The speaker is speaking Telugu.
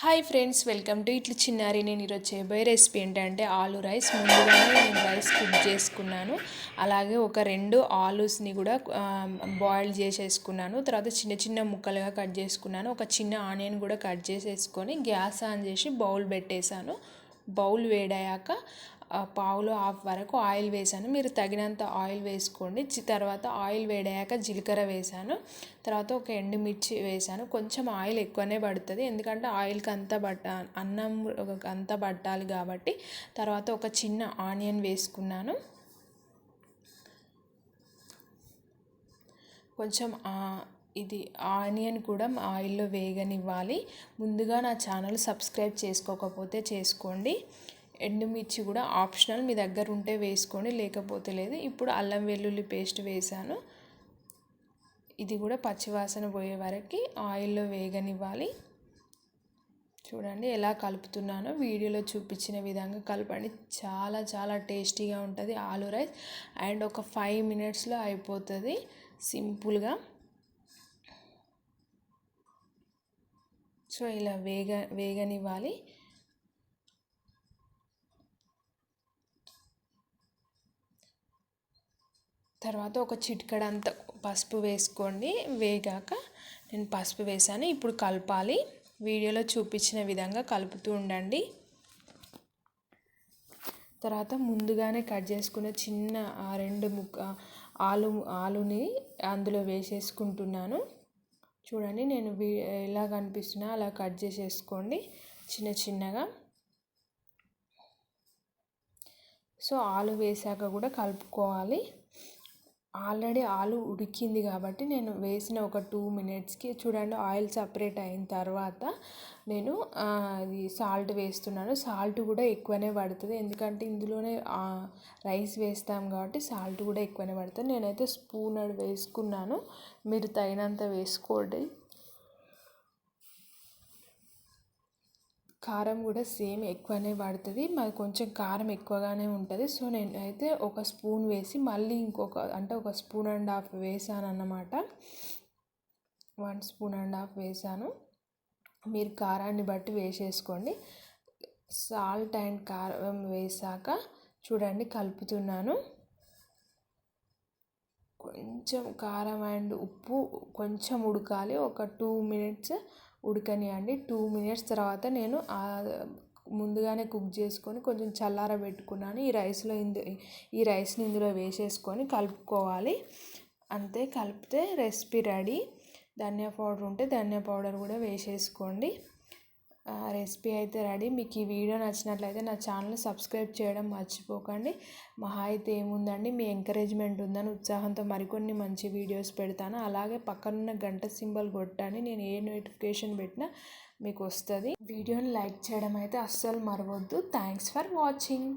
హాయ్ ఫ్రెండ్స్ వెల్కమ్ టు ఇట్లు చిన్నారి నేను ఈరోజు చేయబోయే రెసిపీ ఏంటంటే ఆలు రైస్. ముందుగానే నేను రైస్ కుక్ చేసుకున్నాను. అలాగే ఒక రెండు ఆలూస్ని కూడా బాయిల్ చేసేసుకున్నాను. తర్వాత చిన్న చిన్న ముక్కలుగా కట్ చేసుకున్నాను. ఒక చిన్న ఆనియన్ కూడా కట్ చేసేసుకొని గ్యాస్ ఆన్ చేసి బౌల్ పెట్టేశాను. బౌల్ వేడయ్యాక పావులో హాఫ్ వరకు ఆయిల్ వేసాను మీరు తగినంత ఆయిల్ వేసుకోండి. తర్వాత ఆయిల్ వేడయ్యాక జీలకర్ర వేసాను తర్వాత ఒక ఎండుమిర్చి వేసాను కొంచెం ఆయిల్ ఎక్కువనే పడుతుంది. ఎందుకంటే ఆయిల్కి అంతా పట్ట అన్నం అంతా పట్టాలి కాబట్టి. తర్వాత ఒక చిన్న ఆనియన్ వేసుకున్నాను. కొంచెం ఇది ఆనియన్ కూడా ఆయిల్లో వేగనివ్వాలి. ముందుగా నా ఛానల్ సబ్స్క్రైబ్ చేసుకోకపోతే చేసుకోండి. ఎండుమిర్చి కూడా ఆప్షనల్. మీ దగ్గర ఉంటే వేసుకోండి లేకపోతే లేదు. ఇప్పుడు అల్లం వెల్లుల్లి పేస్ట్ వేసాను. ఇది కూడా పచ్చివాసన పోయే వరకు ఆయిల్లో వేగనివ్వాలి. చూడండి ఎలా కలుపుతున్నానో. వీడియోలో చూపించిన విధంగా కలపండి. చాలా చాలా టేస్టీగా ఉంటుంది ఆలు రైస్. అండ్ ఒక ఫైవ్ మినిట్స్లో అయిపోతుంది సింపుల్గా. సో ఇలా వేగ వేగనివ్వాలి. తర్వాత ఒక చిటికడంత పసుపు వేసుకోండి. వేగాక నేను పసుపు వేసాను ఇప్పుడు కలపాలి. వీడియోలో చూపించిన విధంగా కలుపుతూ ఉండండి. తర్వాత ముందుగానే కట్ చేసుకున్న చిన్న రెండు ముక్క ఆలు ఆలుని అందులో వేసేసుకుంటున్నాను. చూడండి నేను ఎలా కనిపిస్తున్నా అలా కట్ చేసేసుకోండి చిన్న చిన్నగా. సో ఆలు వేసాక కూడా కలుపుకోవాలి. ఆల్రెడీ ఆలు ఉడికింది కాబట్టి నేను వేసిన ఒక టూ మినిట్స్కి చూడండి ఆయిల్ సపరేట్ అయిన తర్వాత నేను అది సాల్ట్ వేస్తున్నాను. సాల్ట్ కూడా ఎక్కువనే పడుతుంది. ఎందుకంటే ఇందులోనే రైస్ వేస్తాం కాబట్టి సాల్ట్ కూడా ఎక్కువనే పడుతుంది. నేనైతే స్పూన్ అది వేసుకున్నాను. మీరు తగినంత వేసుకోండి. కారం కూడా సేమ్ ఎక్కువనే పడుతుంది. మాది కొంచెం కారం ఎక్కువగానే ఉంటుంది. సో నేను అయితే ఒక స్పూన్ వేసి మళ్ళీ ఇంకొక అంటే ఒక స్పూన్ అండ్ హాఫ్ వేసాను అన్నమాట. వన్ స్పూన్ అండ్ హాఫ్ వేసాను. మీరు కారాన్ని బట్టి వేసేసుకోండి. సాల్ట్ అండ్ కారం వేసాక చూడండి కలుపుతున్నాను. కొంచెం కారం అండ్ ఉప్పు కొంచెం ఉడకాలి. ఒక టూ మినిట్స్ ఉడకనియండి టూ మినిట్స్ తర్వాత నేను ముందుగానే కుక్ చేసుకొని కొంచెం చల్లారబెట్టుకున్నాను ఈ రైస్లో ఇందు ఈ రైస్ని ఇందులో వేసేసుకొని కలుపుకోవాలి. అంతే కలిపితే రెసిపీ రెడీ ధనియా పౌడర్ ఉంటే ధనియా పౌడర్ కూడా వేసేసుకోండి. రెసిపీ అయితే రెడీ. మీకు ఈ వీడియో నచ్చినట్లయితే నా ఛానల్ సబ్స్క్రైబ్ చేయడం మర్చిపోకండి. మహా అయితే ఏముందండి? మీ ఎంకరేజ్మెంట్ ఉందని ఉత్సాహంతో మరికొన్ని మంచి వీడియోస్ పెడతాను. అలాగే పక్కనున్న గంట సింబల్ కొట్టండి. నేను ఏ నోటిఫికేషన్ పెట్టినా మీకు వస్తుంది. వీడియోని లైక్ చేయడం అయితే అస్సలు మరవద్దు. Thanks for watching.